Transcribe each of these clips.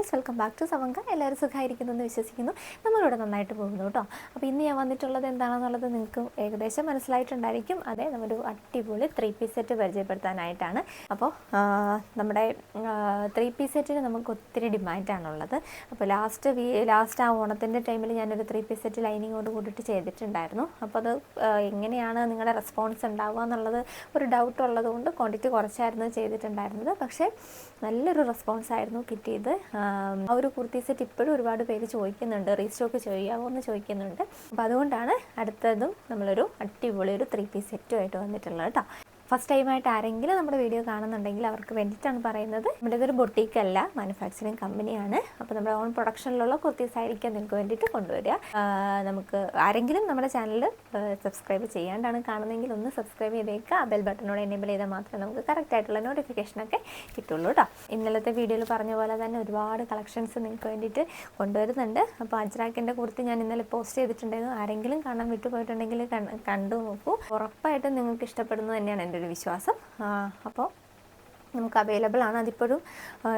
Guys welcome back to സവങ്ക. എല്ലാവരും സുഖമായിരിക്കുന്നു എന്ന് വിശ്വസിക്കുന്നു. നമ്മളിവിടെ നന്നായിട്ട് പോകുന്നു കേട്ടോ. അപ്പോൾ ഇന്ന് ഞാൻ വന്നിട്ടുള്ളത് എന്താണെന്നുള്ളത് നിങ്ങൾക്ക് ഏകദേശം മനസ്സിലായിട്ടുണ്ടായിരിക്കും. അതെ നമ്മുടെ അടിപൊളി ത്രീ പീസ് സെറ്റ് പരിചയപ്പെടുത്താനായിട്ടാണ്. അപ്പോൾ നമ്മുടെ ത്രീ പീസ് സെറ്റിന് നമുക്ക് ഒത്തിരി ഡിമാൻഡാണുള്ളത് അപ്പോൾ ലാസ്റ്റ് വീ ലാസ്റ്റ് ആ ഓണത്തിന്റെ ടൈമിൽ ഞാനൊരു ത്രീ പീസ് സെറ്റ് ലൈനിങ്ങോട് കൂടിയിട്ട് ചെയ്തിട്ടുണ്ടായിരുന്നു. അപ്പോൾ അത് എങ്ങനെയാണ് നിങ്ങളുടെ റെസ്പോൺസ് ഉണ്ടാവുക എന്നുള്ളത് ഒരു ഡൗട്ട് ഉള്ളതുകൊണ്ട് ക്വാണ്ടിറ്റി കുറച്ചായിരുന്നു ചെയ്തിട്ടുണ്ടായിരുന്നത്. പക്ഷേ നല്ലൊരു റെസ്പോൺസ് ആയിരുന്നു കിട്ടിയത്. ആം, ഒരു കുർത്തി സെറ്റ് ഇപ്പോഴും ഒരുപാട് പേര് ചോദിക്കുന്നുണ്ട് റീസ്റ്റോക്ക് ചെയ്യാമോ എന്ന് ചോദിക്കുന്നുണ്ട്. അപ്പോൾ അതുകൊണ്ടാണ് അടുത്തതും നമ്മളൊരു അടിപൊളി ഒരു ത്രീ പീസ് സെറ്റുമായിട്ട് വന്നിട്ടുള്ളത് കേട്ടോ ഫസ്റ്റ് ടൈമായിട്ട് ആരെങ്കിലും നമ്മുടെ വീഡിയോ കാണുന്നുണ്ടെങ്കിൽ അവർക്ക് വേണ്ടിയിട്ടാണ് പറയുന്നത്. നമ്മുടെ ഇതൊരു ബൊട്ടീക്ക് അല്ല മാനുഫാക്ചറിങ് കമ്പനിയാണ് അപ്പോൾ നമ്മുടെ ഓൺ പ്രൊഡക്ഷനിലുള്ള കുർത്തീസ് ആയിരിക്കാം നിങ്ങൾക്ക് വേണ്ടിയിട്ട് കൊണ്ടുവരിക. നമുക്ക് ആരെങ്കിലും നമ്മുടെ ചാനൽ സബ്സ്ക്രൈബ് ചെയ്യാണ്ടാണ് കാണുന്നതെങ്കിൽ ഒന്ന് സബ്സ്ക്രൈബ് ചെയ്തേക്കുക. ആ ബെൽ ബട്ടണോട് എനേബിൾ ചെയ്താൽ മാത്രമേ നമുക്ക് കറക്റ്റ് ആയിട്ടുള്ള നോട്ടിഫിക്കേഷനൊക്കെ കിട്ടുള്ളൂ കേട്ടോ ഇന്നലത്തെ വീഡിയോയിൽ പറഞ്ഞ പോലെ തന്നെ ഒരുപാട് കളക്ഷൻസ് നിങ്ങൾക്ക് വേണ്ടിയിട്ട് കൊണ്ടുവരുന്നുണ്ട്. അപ്പോൾ അജ്രാക്കിന്റെ കുർത്തി ഞാൻ ഇന്നലെ പോസ്റ്റ് ചെയ്തിട്ടുണ്ടായിരുന്നു. ആരെങ്കിലും കാണാൻ വിട്ടുപോയിട്ടുണ്ടെങ്കിൽ കണ്ടു നോക്കൂ. ഉറപ്പായിട്ടും നിങ്ങൾക്ക് ഇഷ്ടപ്പെടുന്നു തന്നെയാണ് എന്റെ ഒരു വിശ്വാസം. അപ്പോൾ നമുക്ക് അവൈലബിൾ ആണ്. അതിപ്പോഴും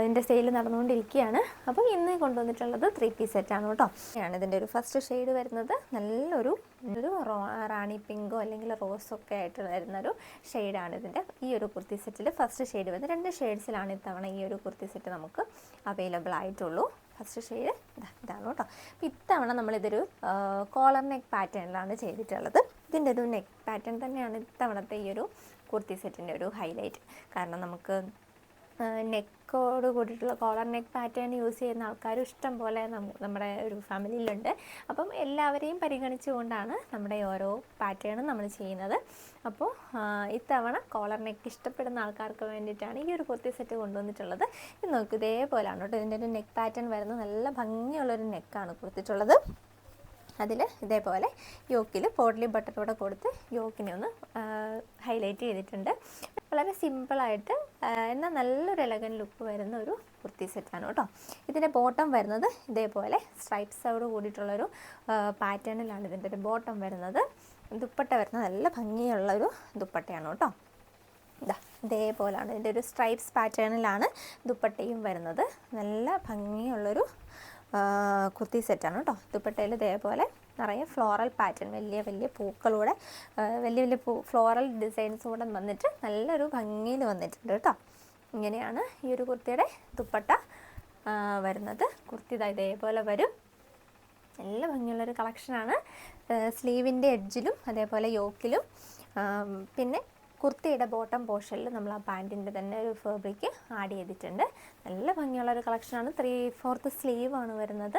ഇതിന്റെ സെയിൽ നടന്നുകൊണ്ടിരിക്കുകയാണ്. അപ്പം ഇന്ന് കൊണ്ടുവന്നിട്ടുള്ളത് ത്രീ പീസ് ആണ് കേട്ടോ. ആണ് ഇതിന്റെ ഒരു ഫസ്റ്റ് ഷെയ്ഡ് വരുന്നത്. നല്ലൊരു ഒരു റോ റാണി പിങ്കോ അല്ലെങ്കിൽ റോസോ ഒക്കെ ആയിട്ട് വരുന്നൊരു ഷെയ്ഡാണ് ഇതിന്റെ ഈ ഒരു കുർത്തി സെറ്റിൽ ഫസ്റ്റ് ഷെയ്ഡ് വരുന്നത്. രണ്ട് ഷെയ്ഡ്സിലാണ് ഇത്തവണ ഈ ഒരു കുർത്തി സെറ്റ് നമുക്ക് അവൈലബിൾ ആയിട്ടുള്ളൂ. First shade. ഇതാണ് കേട്ടോ. അപ്പോൾ ഇത്തവണ നമ്മളിതൊരു കോളർ നെക്ക് പാറ്റേണിലാണ് ചെയ്തിട്ടുള്ളത്. ഇതിന്റെ ഒരു നെക്ക് പാറ്റേൺ തന്നെയാണ് ഇത്തവണത്തെ ഈ ഒരു കുർത്തി സെറ്റിന്റെ ഒരു ഹൈലൈറ്റ് കാരണം നമുക്ക് നെക്കോട് കൂടിയിട്ടുള്ള കോളർ നെക്ക് പാറ്റേൺ യൂസ് ചെയ്യുന്ന ആൾക്കാർ ഇഷ്ടം പോലെ നമ്മ- നമ്മുടെ ഒരു ഫാമിലിയിലുണ്ട് അപ്പം എല്ലാവരെയും പരിഗണിച്ചുകൊണ്ടാണ് നമ്മുടെ ഓരോ പാറ്റേണും നമ്മൾ ചെയ്യുന്നത്. അപ്പോൾ ഇത്തവണ കോളർ നെക്ക് ഇഷ്ടപ്പെടുന്ന ആൾക്കാർക്ക് വേണ്ടിയിട്ടാണ് ഈ ഒരു കുർത്തി സെറ്റ് കൊണ്ടുവന്നിട്ടുള്ളത്. ഇത് നോക്കൂ ഇതേപോലെയാണ് കേട്ടോ ഇതിന്റെ ഒരു നെക്ക് പാറ്റേൺ വരുന്നത് നല്ല ഭംഗിയുള്ളൊരു നെക്കാണ് കൊടുത്തിട്ടുള്ളത്. അതിൽ ഇതേപോലെ യോക്കിൽ പോഡ്ലി ബട്ടറോടെ കൊടുത്ത് യോക്കിനെ ഒന്ന് ഹൈലൈറ്റ് ചെയ്തിട്ടുണ്ട്. വളരെ സിമ്പിളായിട്ട് എന്നാൽ നല്ലൊരു എലഗൻ ലുക്ക് വരുന്ന ഒരു കുർത്തി സെറ്റാണ് കേട്ടോ. ഇതിന്റെ ബോട്ടം വരുന്നത് ഇതേപോലെ സ്ട്രൈപ്സോട് കൂടിയിട്ടുള്ളൊരു പാറ്റേണിലാണ് ഇതിന്റെ ഒരു ബോട്ടം വരുന്നത്. ദുപ്പട്ട വരുന്നത് നല്ല ഭംഗിയുള്ള ഒരു ദുപ്പട്ടയാണ് കേട്ടോ. ഇതാ ഇതേപോലാണ്. ഇതിന്റെ ഒരു സ്ട്രൈപ്സ് പാറ്റേണിലാണ് ദുപ്പട്ടയും വരുന്നത്. നല്ല ഭംഗിയുള്ളൊരു കുർത്തി സെറ്റാണ് കേട്ടോ. ദുപ്പട്ടയിൽ ഇതേപോലെ നിറയെ ഫ്ലോറൽ പാറ്റേൺ വലിയ വലിയ പൂക്കളൂടെ വലിയ വലിയ പൂ ഫ്ലോറൽ ഡിസൈൻസൂടെ വന്നിട്ട് നല്ലൊരു ഭംഗിയിൽ വന്നിട്ടുണ്ട് കേട്ടോ ഇങ്ങനെയാണ് ഈ ഒരു കുർത്തിയുടെ ദുപ്പട്ട വരുന്നത്. കുർത്തി ഇതാ ഇതേപോലെ വരും. നല്ല ഭംഗിയുള്ളൊരു കളക്ഷനാണ് സ്ലീവിന്റെ എഡ്ജിലും അതേപോലെ യോക്കിലും പിന്നെ കുർത്തിയുടെ ബോട്ടം പോർഷനിൽ നമ്മൾ ആ പാന്റിന്റെ തന്നെ ഒരു ഫാബ്രിക് ആഡ് ചെയ്തിട്ടുണ്ട്. നല്ല ഭംഗിയുള്ള ഒരു കളക്ഷനാണ് ത്രീ ഫോർത്ത് സ്ലീവ് ആണ് വരുന്നത്.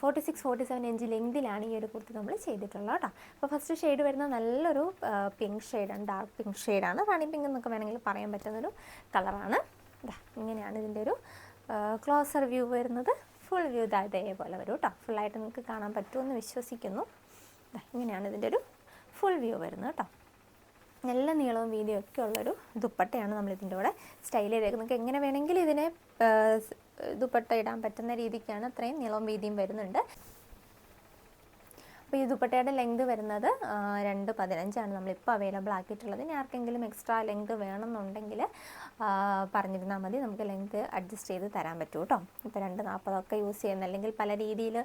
Forty six forty seven inch ലെങ്തിലാണ് ഈ ഒരു കുർത്തി നമ്മൾ ചെയ്തിട്ടുള്ളത് കേട്ടോ. അപ്പോൾ ഫസ്റ്റ് ഷെയ്ഡ് വരുന്ന നല്ലൊരു പിങ്ക് ഷെയ്ഡാണ് ഡാർക്ക് പിങ്ക് ഷെയ്ഡാണ് റാണി പിങ്ക് എന്നൊക്കെ വേണമെങ്കിൽ പറയാൻ പറ്റുന്നൊരു കളറാണ് ഇങ്ങനെയാണ് ഇതിന്റെ ഒരു ക്ലോസർ വ്യൂ വരുന്നത്. ഫുൾ വ്യൂ ഇതാ ഇതേപോലെ വരും കേട്ടോ. ഫുള്ളായിട്ട് നിങ്ങൾക്ക് കാണാൻ പറ്റുമെന്ന് വിശ്വസിക്കുന്നു. ഇങ്ങനെയാണ് ഇതിന്റെ ഒരു ഫുൾ വ്യൂ വരുന്നത് കേട്ടോ. നല്ല നീളവും വീതിയും ഒക്കെ ഉള്ളൊരു ദുപ്പട്ടയാണ് നമ്മൾ ഇതിന്റെ കൂടെ സ്റ്റൈൽ ചെയ്തേക്കുന്നത്. നിങ്ങൾക്ക് എങ്ങനെ വേണമെങ്കിലും ഇതിനെ ദുപ്പട്ട ഇടാൻ പറ്റുന്ന രീതിക്കാണ് അത്രയും നീളവും വീതിയും വരുന്നുണ്ട്. അപ്പോൾ ഈ ദുപ്പട്ടയുടെ ലെങ്ത് വരുന്നത് രണ്ട് പതിനഞ്ചാണ്. നമ്മളിപ്പോൾ അവൈലബിൾ ആക്കിയിട്ടുള്ളത്. ഇനി ആർക്കെങ്കിലും എക്സ്ട്രാ ലെങ്ത് വേണമെന്നുണ്ടെങ്കിൽ പറഞ്ഞിരുന്നാൽ മതി. നമുക്ക് ലെങ്ത് അഡ്ജസ്റ്റ് ചെയ്ത് തരാൻ പറ്റും കേട്ടോ ഇപ്പോൾ രണ്ട് നാൽപ്പതൊക്കെ യൂസ് ചെയ്യുന്ന അല്ലെങ്കിൽ പല രീതിയിൽ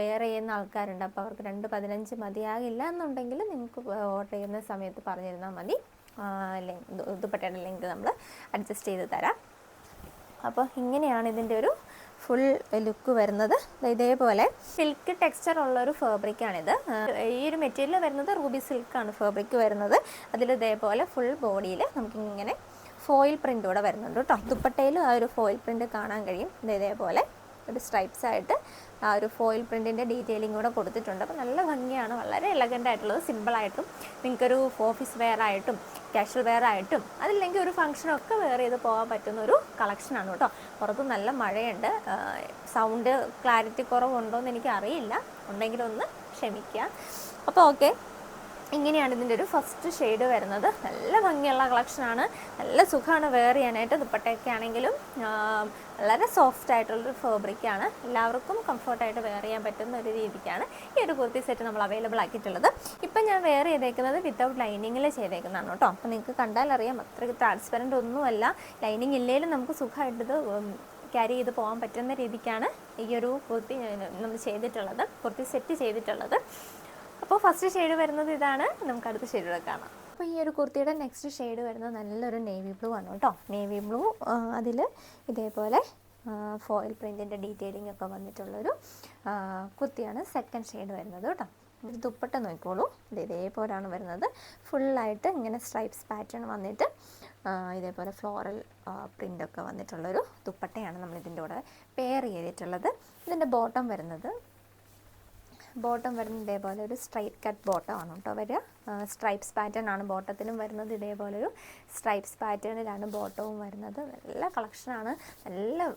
വേറെ ചെയ്യുന്ന ആൾക്കാരുണ്ട്. അപ്പോൾ അവർക്ക് രണ്ട് പതിനഞ്ച് മതിയാകില്ല എന്നുണ്ടെങ്കിൽ നിങ്ങൾക്ക് ഓർഡർ ചെയ്യുന്ന സമയത്ത് പറഞ്ഞിരുന്നാൽ മതി. ദുപ്പട്ടയുടെ ലെങ്ത് നമ്മൾ അഡ്ജസ്റ്റ് ചെയ്ത് തരാം. അപ്പോൾ ഇങ്ങനെയാണ് ഇതിന്റെ ഒരു ഫുൾ ലുക്ക് വരുന്നത്. ഇതേപോലെ സിൽക്ക് ടെക്സ്ചർ ഉള്ള ഒരു ഫാബ്രിക്കാണിത് ഈ ഒരു മെറ്റീരിയൽ വരുന്നത് റൂബി സിൽക്കാണ് ഫാബ്രിക് വരുന്നത്. അതിൽ ഇതേപോലെ ഫുൾ ബോഡിയിൽ നമുക്കിങ്ങനെ ഫോയിൽ പ്രിന്റ് കൂടെ വരുന്നുണ്ട് കേട്ടോ ദുപ്പട്ടയിൽ ആ ഒരു ഫോയിൽ പ്രിന്റ് കാണാൻ കഴിയും. ഇത് ഇതേപോലെ ഒരു സ്ട്രൈപ്സ് ആയിട്ട് ആ ഒരു ഫോയിൽ പ്രിന്റിന്റെ ഡീറ്റെയിലിംഗ് കൂടെ കൊടുത്തിട്ടുണ്ട്. അപ്പോൾ നല്ല ഭംഗിയാണ്. വളരെ എലഗന്റ് ആയിട്ടുള്ളത്. സിമ്പിളായിട്ടും നിങ്ങൾക്കൊരു ഓഫീസ് വെയർ ആയിട്ടും കാഷ്വൽ വെയർ ആയിട്ടും അതില്ലെങ്കിൽ ഒരു ഫംഗ്ഷനൊക്കെ വെയർ ചെയ്ത് പോകാൻ പറ്റുന്ന ഒരു കളക്ഷനാണ് കേട്ടോ. പുറത്ത് നല്ല മഴയുണ്ട്. സൗണ്ട് ക്ലാരിറ്റി കുറവുണ്ടോ എന്ന് എനിക്ക് അറിയില്ല ഉണ്ടെങ്കിലൊന്ന് ക്ഷമിക്കുക അപ്പോൾ ഓക്കെ ഇങ്ങനെയാണ് ഇതിന്റെ ഒരു ഫസ്റ്റ് ഷെയ്ഡ് വരുന്നത്. നല്ല ഭംഗിയുള്ള കളക്ഷനാണ് നല്ല സുഖമാണ് വെയർ ചെയ്യാനായിട്ട്. ദുപ്പട്ടയൊക്കെ ആണെങ്കിലും വളരെ സോഫ്റ്റ് ആയിട്ടുള്ളൊരു ഫാബ്രിക്കാണ് എല്ലാവർക്കും കംഫർട്ടായിട്ട് വെയർ ചെയ്യാൻ പറ്റുന്ന ഒരു രീതിക്കാണ് ഈ ഒരു കുർത്തി സെറ്റ് നമ്മൾ അവൈലബിൾ ആക്കിയിട്ടുള്ളത്. ഇപ്പം ഞാൻ വെയർ ചെയ്തേക്കുന്നത് വിത്തൗട്ട് ലൈനിങ്ങിൽ ചെയ്തേക്കുന്നതാണ് കേട്ടോ. അപ്പോൾ നിങ്ങൾക്ക് കണ്ടാൽ അറിയാം അത്ര ട്രാൻസ്പെറന്റ് ഒന്നുമല്ല. ലൈനിങ് ഇല്ലെങ്കിലും നമുക്ക് സുഖമായിട്ടിത് ക്യാരി ചെയ്ത് പോകാൻ പറ്റുന്ന രീതിക്കാണ് ഈ ഒരു കുർത്തി നമ്മൾ ചെയ്തിട്ടുള്ളത് കുർത്തി സെറ്റ് ചെയ്തിട്ടുള്ളത്. ഫസ്റ്റ് ഷെയ്ഡ് വരുന്നത് ഇതാണ്. നമുക്ക് അടുത്ത ഷെയ്ഡുകൾ കാണാം. അപ്പോൾ ഈ ഒരു കുർത്തിയുടെ നെക്സ്റ്റ് ഷെയ്ഡ് വരുന്നത് നല്ലൊരു നേവി ബ്ലൂ ആണ് കേട്ടോ. നേവി ബ്ലൂ അതിൽ ഇതേപോലെ ഫോയിൽ പ്രിന്റിന്റെ ഡീറ്റെയിലിംഗ് ഒക്കെ വന്നിട്ടുള്ളൊരു കുർത്തിയാണ് സെക്കൻഡ് ഷെയ്ഡ് വരുന്നത് കേട്ടോ. ഒരു ദുപ്പട്ട നോക്കിക്കോളൂ. ഇത് ഇതേപോലെയാണ് വരുന്നത്. ഫുള്ളായിട്ട് ഇങ്ങനെ സ്ട്രൈപ്സ് പാറ്റേൺ വന്നിട്ട് ഇതേപോലെ ഫ്ലോറൽ പ്രിന്റൊക്കെ വന്നിട്ടുള്ളൊരു ദുപ്പട്ടയാണ് നമ്മൾ ഇതിന്റെ കൂടെ പെയർ ചെയ്തിട്ടുള്ളത്. ഇതിന്റെ ബോട്ടം വരുന്നത് ബോട്ടം വരുന്നത് ഇതേപോലെ ഒരു സ്ട്രൈറ്റ് കട്ട് ബോട്ടം ആണ് കേട്ടോ വരിക. സ്ട്രൈപ്സ് പാറ്റേൺ ആണ് ബോട്ടത്തിനും വരുന്നത്. ഇതേപോലെ ഒരു സ്ട്രൈപ്സ് പാറ്റേണിലാണ് ബോട്ടവും വരുന്നത്. നല്ല കളക്ഷനാണ് നല്ല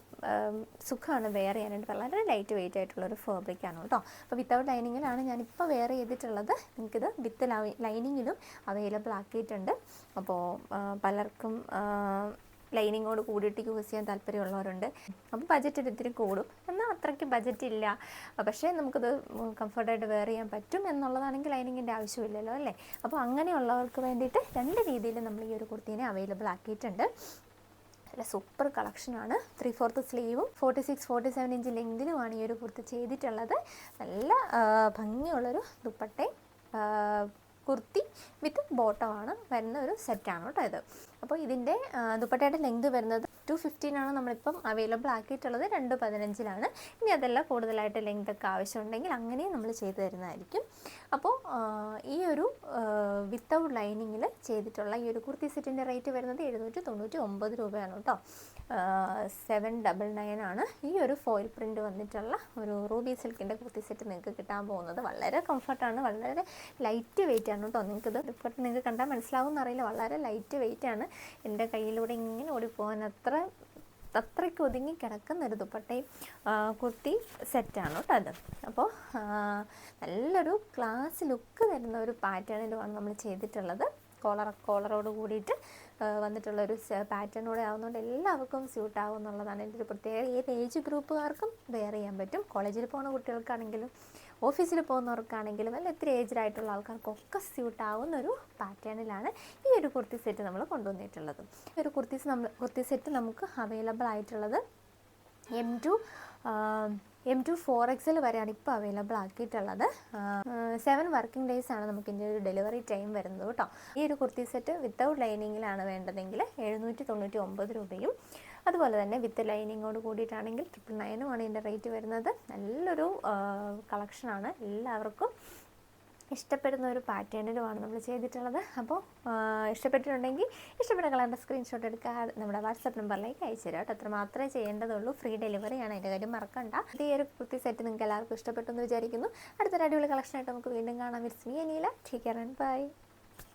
സുഖമാണ് വെയർ ചെയ്യാനായിട്ട്. വളരെ ലൈറ്റ് വെയിറ്റ് ആയിട്ടുള്ള ഒരു ഫാബ്രിക്കാണ് കേട്ടോ. അപ്പോൾ വിത്തൗട്ട് ലൈനിങ്ങിലാണ് ഞാനിപ്പോൾ വെയർ ചെയ്തിട്ടുള്ളത്. നിങ്ങൾക്കിത് വിത്ത് ലൈനിങ്ങിലും അവൈലബിൾ ആക്കിയിട്ടുണ്ട്. അപ്പോൾ പലർക്കും ലൈനിങ്ങോട് കൂടിയിട്ട് യൂസ് ചെയ്യാൻ താല്പര്യമുള്ളവരുണ്ട്. അപ്പോൾ ബജറ്റ് ഒരിത്തിരി കൂടും. എന്നാൽ അത്രയ്ക്ക് ബജറ്റ് ഇല്ല പക്ഷേ നമുക്കത് കംഫർട്ടായിട്ട് വെയർ ചെയ്യാൻ പറ്റും എന്നുള്ളതാണെങ്കിൽ ലൈനിങ്ങിന്റെ ആവശ്യമില്ലല്ലോ അല്ലേ? അപ്പോൾ അങ്ങനെയുള്ളവർക്ക് വേണ്ടിയിട്ട് രണ്ട് രീതിയിൽ നമ്മൾ ഈ ഒരു കുർത്തീനെ അവൈലബിൾ ആക്കിയിട്ടുണ്ട്. നല്ല സൂപ്പർ കളക്ഷനാണ് three fourth സ്ലീവും forty six forty seven inch ലെങ്തിലുമാണ് ഈ ഒരു കുർത്തി ചെയ്തിട്ടുള്ളത്. നല്ല ഭംഗിയുള്ളൊരു ദുപ്പട്ടയും കുർത്തി വിത്ത് ബോട്ടമാണ് വരുന്ന ഒരു സെറ്റാണ് കേട്ടോ ഇത്. അപ്പോൾ ഇതിന്റെ ദുപ്പട്ടയുടെ ലെങ്ത് വരുന്നത് ടു ഫിഫ്റ്റീനാണ് നമ്മളിപ്പം അവൈലബിൾ ആക്കിയിട്ടുള്ളത്. രണ്ട് പതിനഞ്ചിലാണ്. ഇനി അതല്ല കൂടുതലായിട്ട് ലെങ്ത് ഒക്കെ ആവശ്യമുണ്ടെങ്കിൽ അങ്ങനെയും നമ്മൾ ചെയ്തു തരുന്നതായിരിക്കും. അപ്പോൾ ഈ ഒരു വിത്തൗട്ട് ലൈനിങ്ങിൽ ചെയ്തിട്ടുള്ള ഈ ഒരു കുർത്തി സെറ്റിന്റെ റേറ്റ് വരുന്നത് എഴുന്നൂറ്റി തൊണ്ണൂറ്റി ഒമ്പത് രൂപയാണ് കേട്ടോ. സെവൻ ഡബിൾ നയൻ ആണ് ഈ ഒരു ഫോയിൽ പ്രിന്റ് വന്നിട്ടുള്ള ഒരു റൂബി സിൽക്കിന്റെ കുർത്തി സെറ്റ് നിങ്ങൾക്ക് കിട്ടാൻ പോകുന്നത്. വളരെ കംഫർട്ടാണ് വളരെ ലൈറ്റ് വെയിറ്റ് ആണ് കേട്ടോ. നിങ്ങൾക്കിത് നിങ്ങൾക്ക് കണ്ടാൽ മനസ്സിലാവും എന്നറിയില്ല വളരെ ലൈറ്റ് വെയിറ്റ് ആണ്. എന്റെ കയ്യിലൂടെ ഇങ്ങനെ ഓടിപ്പോകാൻ അത്ര അത്രയ്ക്ക് ഒതുങ്ങി കിടക്കുന്ന ഒരു ദുപ്പട്ടയും കുർത്തി സെറ്റാണ് കേട്ടോ അത്. അപ്പോൾ നല്ലൊരു ക്ലാസ് ലുക്ക് തരുന്ന ഒരു പാറ്റേണിലുമാണ് നമ്മൾ ചെയ്തിട്ടുള്ളത്. കോളർ കോളറോട് കൂടിയിട്ട് വന്നിട്ടുള്ള ഒരു പാറ്റേണോടെ ആവുന്നതുകൊണ്ട് എല്ലാവർക്കും സ്യൂട്ട് ആവും എന്നുള്ളതാണ് എന്റെ ഒരു പ്രത്യേക ഏത് ഏജ് ഗ്രൂപ്പുകാർക്കും വെയർ ചെയ്യാൻ പറ്റും. കോളേജിൽ പോകുന്ന കുട്ടികൾക്കാണെങ്കിലും ഓഫീസിൽ പോകുന്നവർക്കാണെങ്കിലും അല്ല ഇത്തിരി ഏജ്ഡ് ആയിട്ടുള്ള ആൾക്കാർക്കൊക്കെ സ്യൂട്ട് ആവുന്ന ഒരു പാറ്റേണിലാണ് ഈ ഒരു കുർത്തി സെറ്റ് നമ്മൾ കൊണ്ടുവന്നിട്ടുള്ളത്. ഈ ഒരു കുർത്തീസ് നമ്മൾ കുർത്തി സെറ്റ് നമുക്ക് അവൈലബിൾ ആയിട്ടുള്ളത് M to M to four XL വരെയാണ് ഇപ്പോൾ അവൈലബിൾ ആക്കിയിട്ടുള്ളത്. സെവൻ വർക്കിംഗ് ഡേയ്സ് ആണ് നമുക്ക് ഇതിന്റെ ഒരു ഡെലിവറി ടൈം വരുന്നത് കേട്ടോ. ഈ ഒരു കുർത്തി സെറ്റ് വിത്തൗട്ട് ലൈനിങ്ങിലാണ് വേണ്ടതെങ്കിൽ എഴുന്നൂറ്റി തൊണ്ണൂറ്റി ഒമ്പത് രൂപയും അതുപോലെ തന്നെ വിത്ത് ലൈനിങ്ങോട് കൂടിയിട്ടാണെങ്കിൽ ട്രിപ്പിൾ നയനുമാണ് ഇതിന്റെ റേറ്റ് വരുന്നത്. നല്ലൊരു കളക്ഷനാണ് എല്ലാവർക്കും ഇഷ്ടപ്പെടുന്ന ഒരു പാറ്റേണിലുമാണ് നമ്മൾ ചെയ്തിട്ടുള്ളത്. അപ്പോൾ ഇഷ്ടപ്പെട്ടിട്ടുണ്ടെങ്കിൽ ഇഷ്ടപ്പെട്ട കളറിന്റെ സ്ക്രീൻഷോട്ട് എടുക്കുക. നമ്മുടെ വാട്സപ്പ് നമ്പറിലേക്ക് അയച്ചു തരാം കേട്ടോ. മാത്രമേ ചെയ്യേണ്ടതുള്ളൂ. ഫ്രീ ഡെലിവറിയാണ് അതിന്റെ കാര്യം മറക്കണ്ട. ഈ ഒരു കുർത്തി സെറ്റ് നിങ്ങൾക്ക് എല്ലാവർക്കും ഇഷ്ടപ്പെട്ടു എന്ന് വിചാരിക്കുന്നു. അടുത്തൊരു അടിപൊളി കളക്ഷനായിട്ട് നമുക്ക് വീണ്ടും കാണാം. It's me Aneela take care and bye